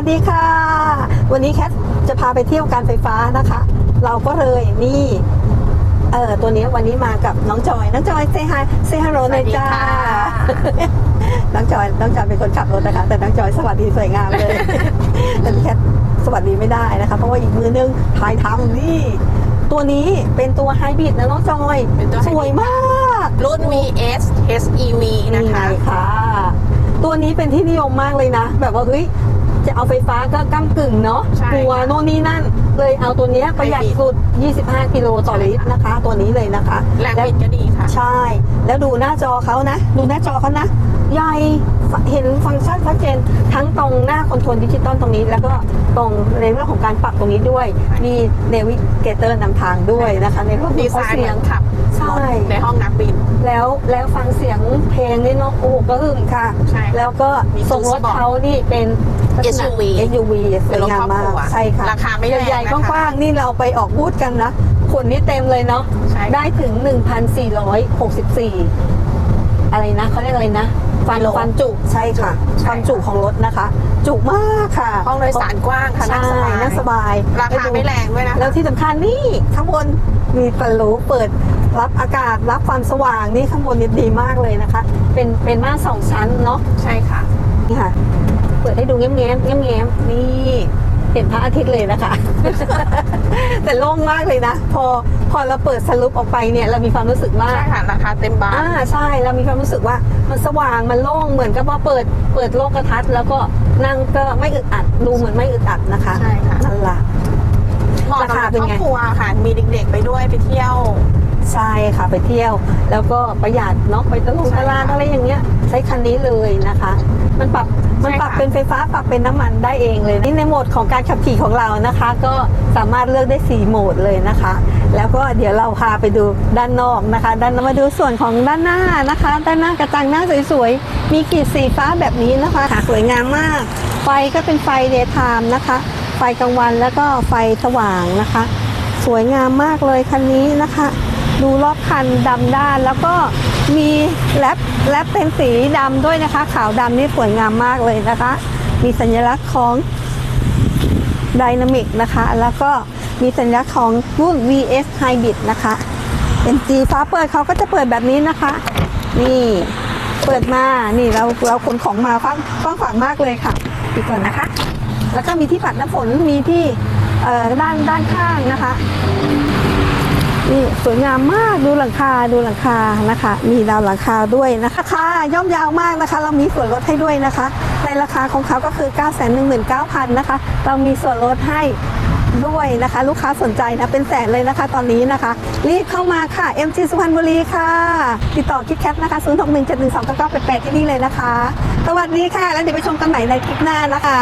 วัสดีค่ะ วันนี้แคทจะพาไปเที่ยวการไฟฟ้านะคะ เราก็เลยนี่เออตัวนี้วันนี้มากับน้องจอย น้องจอยเซฮายเซฮัลโหลเลยจ้าน้องจอยน้องจอยเป็นคนขับรถนะคะ แต่น้องจอยสวัสดีสวยงามเลยแต่แคทสวัสดีไม่ได้นะคะ เพราะว่าอีกมือนึงถ่ายทำนี่ ตัวนี้เป็นตัวไฮบริดนะน้องจอยเป็นตัวสวยมากรุ่น VS HEV นะคะนี่ไงค่ะตัวนี้เป็นที่นิยมมากเลยนะ แบบว่าเฮ้ย จะเอาไฟฟ้าก็ก้ากึ่งเนาะใช่กลัวโน่นนี่นั่น เลยเอาตัวเนี้ยประหยัดสุด 25 กิโลต่อลิตรนะคะ ตัวนี้เลยนะคะแรงบิดก็ดีค่ะ ใช่ แล้วดูหน้าจอเขานะ ดูหน้าจอเขานะ ใหญ่เห็นฟังก์ชันชัดเจนทั้งตรงหน้าคอนโทรลดิจิตอลตรงนี้ แล้วก็ตรงในเรื่องของการปรับตรงนี้ด้วย มีเนวิเกเตอร์นำทางด้วยนะคะ ในเรื่องขดีองไซน์เหเสีมืยองนขับใช่รถในห้องนักบิน แล้วแล้วฟังเสียงเพลงนี่เนาะโอ้โหก็หึ่มค่ะใช่ค่ะ แล้วก็มีทรงรถตู้สปอร์ตเขานี่เป็นลักษณะ SUV SUV สวยงามมากเป็นรถครอบครัวใช่ค่ะราคาไม่แรงใหญ่ๆนะคะกว้างๆนี่เราไปออกบูธกันนะขนนี่เต็มเลยเนาะใช่ได้ถึง 1,464 อะไรนะเขาเรียกอะไรนะ ฟันกิโลฟันจุใช่ค่ะใช่ความจุของรถนะคะ จุมากค่ะห้องโดยสารกว้างค่ะใช่นั่งสบายนั่งสบาย ราคาไม่แรงด้วยนะคะแล้วที่สำคัญนี่ข้างบนมีปะรูเปิดรับอากาศรับความสว่างนี่ข้างบนนี่ดีมากเลยนะคะ เป็นเป็นม่านสองชั้นเนาะใช่ค่ะนี่ค่ะ เปิดให้ดูแง้มแง้มแง้มแง้มนี่เห็นพระอาทิตย์เลยนะคะ แต่โล่งมากเลยนะ พอพอเราเปิดสรุปออกไปเนี่ยเรามีความรู้สึกว่าใช่ค่ะราคาเต็มบาทอ่าใช่เรามีความรู้สึกว่ามันสว่างมันโล่งเหมือนกับว่าเปิดเปิดโลกทัศน์แล้วก็นั่งก็ไม่อึดอัดดูเหมือนไม่อึดอัดนะคะใช่ค่ะนั่นล่ะเหมาะราสำหคารับเป็นครอไงบครัวค่ะมีเด็กๆไปด้วยไปเที่ยว ใช่ค่ะไปเที่ยว แล้วก็ประหยัดเนาะไปตะลุงใช่ตลาดค่ะอะไรอย่างเงี้ย ใช้คันนี้เลยนะคะ มันปรับมันปรับใช่ค่ะเป็นไฟฟ้าปรับเป็นน้ำมันได้เองเลย นี่ในโหมดของการขับขี่ของเรานะคะ ก็สามารถเลือกได้ 4 โหมดเลยนะคะ แล้วก็เดี๋ยวเราพาไปดูด้านนอกนะคะ ด้านมาดูส่วนของด้านหน้านะคะ ด้านหน้ากระจังหน้าสวยๆมีกรีดสีฟ้าแบบนี้นะคะค่ะสวยงามมาก ไฟก็เป็นไฟเดย์ไทม์นะคะ ไฟกลางวันแล้วก็ไฟสว่างนะคะ สวยงามมากเลยคันนี้นะคะ ดูรอบคันดำด้าน แล้วก็มีแรปแรปเป็นสีดำด้วยนะคะ ขาวดำนี่สวยงามมากเลยนะคะ มีสัญลักษณ์ของไดนามิกนะคะ แล้วก็มีสัญลักษณ์ของรุ่น VS Hybrid นะคะเป็นจีฟ้าเปิดเขาก็จะเปิดแบบนี้นะคะ นี่เปิดมา นี่เราเราขนของมาฟังฟังฝังมากเลยค่ะปิดก่อนนะคะ แล้วก็มีที่ปัดน้ำฝนมีที่ด้านด้านข้างนะคะ นี่สวยงามมากดูหลังคาดูหลังคานะคะ มีดาวหลังคาด้วยนะคะราคาย่อมยาวมากนะคะ เรามีส่วนลดให้ด้วยนะคะ ในราคาของเขาก็คือ 9 1 9 0 0 0นะคะ เรามีส่วนลดให้ด้วยนะคะ ลูกค้าสนใจนะเป็นแสนเลยนะคะ ตอนนี้นะคะ รีบเข้ามาค่ะ MG สุพรรณบุรีค่ะ ติดต่อคิดแคทนะคะ 0 6 1 7 1 2 9 9 8 8 ที่นี่เลยนะคะ สวัสดีค่ะ แล้วเดี๋ยวไปชมกันใหม่ในคลิปหน้านะคะ